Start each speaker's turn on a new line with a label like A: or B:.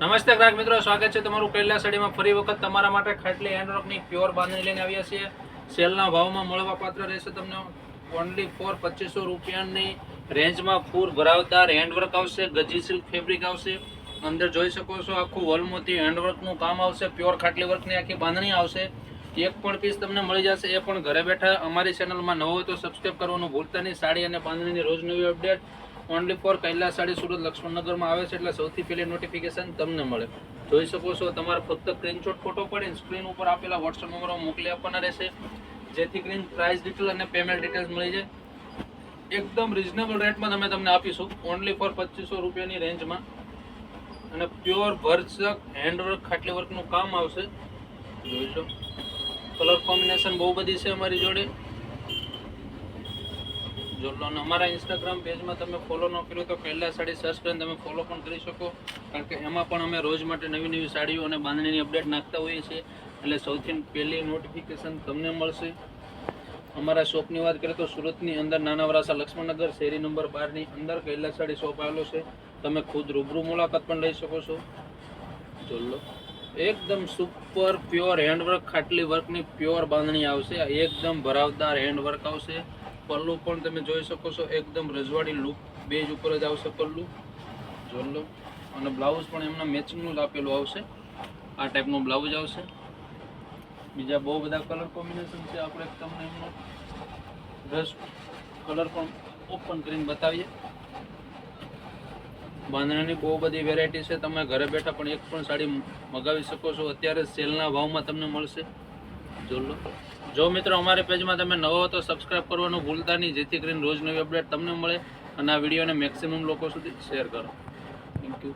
A: નમસ્તે ગ્રાહક મિત્રો, સ્વાગત છે તમારું કૈલાસ સાડીમાં ફરી વખત તમારા માટે ખાટલી હેન્ડવર્કની પ્યોર બાંધણી લઈને આવ્યા છીએ. સેલના ભાવમાં મળવા પાત્ર રહેશે તમને ઓનલી ફોર પચીસો રૂપિયાની રેન્જમાં ફૂર ભરાવદાર હેન્ડવર્ક આવશે, ગજી સિલ્ક ફેબ્રિક આવશે. અંદર જોઈ શકો છો આખું વલમોતી હેન્ડવર્કનું કામ આવશે પ્યોર ખાટલી વર્કની આખી બાંધણી આવશે. એક પણ પીસ તમને મળી જશે, એ પણ ઘરે બેઠા અમારી ચેનલમાં નવો હોય તો સબસ્ક્રાઈબ કરવાનું ભૂલતા નહીં. સાડી અને બાંધણીની રોજ નવી update only for Kailas sari Surat લક્ષ્મણનગરમાં આવે છે એટલે સૌથી પહેલી નોટિફિકેશન તમને મળે. જોઈ શકો છો, તમારે ફક્ત સ્ક્રીનશોટ ફોટો પડે સ્ક્રીન ઉપર આપેલા વોટ્સઅપ નંબરમાં મોકલી આપવાના રહેશે, જેથી કરીને પ્રાઇસ ડિટેલ અને પેમેન્ટ ડિટેલ્સ મળી જાય. એકદમ રિઝનેબલ રેટમાં તમે તમને આપીશું ઓનલી ફોર પચીસો રૂપિયાની રેન્જમાં અને પ્યોર ભરચક હેન્ડવર્ક ખાટલી વર્કનું કામ આવશે. જોઈશો કલર કોમ્બિનેશન બહુ બધી છે અમારી જોડે. જો લો, અને અમારા ઇન્સ્ટાગ્રામ પેજમાં તમે ફોલો ન કર્યું તો કૈલાસ સાડી સર્ચ કરીને તમે ફોલો પણ કરી શકો. કારણ કે એમાં પણ અમે રોજ માટે નવી નવી સાડીઓ અને બાંધણીની અપડેટ નાખતા હોઈએ છીએ. એટલે સૌથી પહેલી નોટિફિકેશન તમને મળશે. અમારા શોપની વાત કરીએ તો સુરતની અંદર નાના વરાસા લક્ષ્મણનગર, શેરી નંબર બારની અંદર કૈલા સાડી શોપ આવેલો છે. તમે ખુદ રૂબરૂ મુલાકાત પણ લઈ શકો છો. જો એકદમ સુપર પ્યોર હેન્ડવર્ક ખાટલી વર્કની પ્યોર બાંધણી આવશે. એકદમ ભરાવદાર હેન્ડવર્ક આવશે. પલ્લુ પણ તમે જોઈ શકો છો, એકદમ રજવાડી લુક બેજ ઉપર જ આવશે પલ્લુ. જો લો. અને બ્લાઉઝ પણ એમના મેચિંગનું જ આપેલું આવશે. આ ટાઈપનું બ્લાઉઝ આવશે. બીજા બહુ બધા કલર કોમ્બિનેશન છે આપણે તમને એમનો. ડ્રેસ કલર પણ ઓપન કરીને બતાવીએ. બાંધણીની બહુ બધી વેરાયટી છે. તમે ઘરે બેઠા પણ એક પણ સાડી મગાવી શકો છો. અત્યારે સેલના ભાવમાં તમને મળશે. જો લો. જો મિત્રો અમારી પેજમાં તમે નવો હો તો સબસ્ક્રાઇબ કરવાનું ભૂલતા નહીં, જેથી કરીને રોજ નવી અપડેટ તમને મળે અને આ વિડીયોને મેક્સિમમ લોકો સુધી શેર કરો. Thank you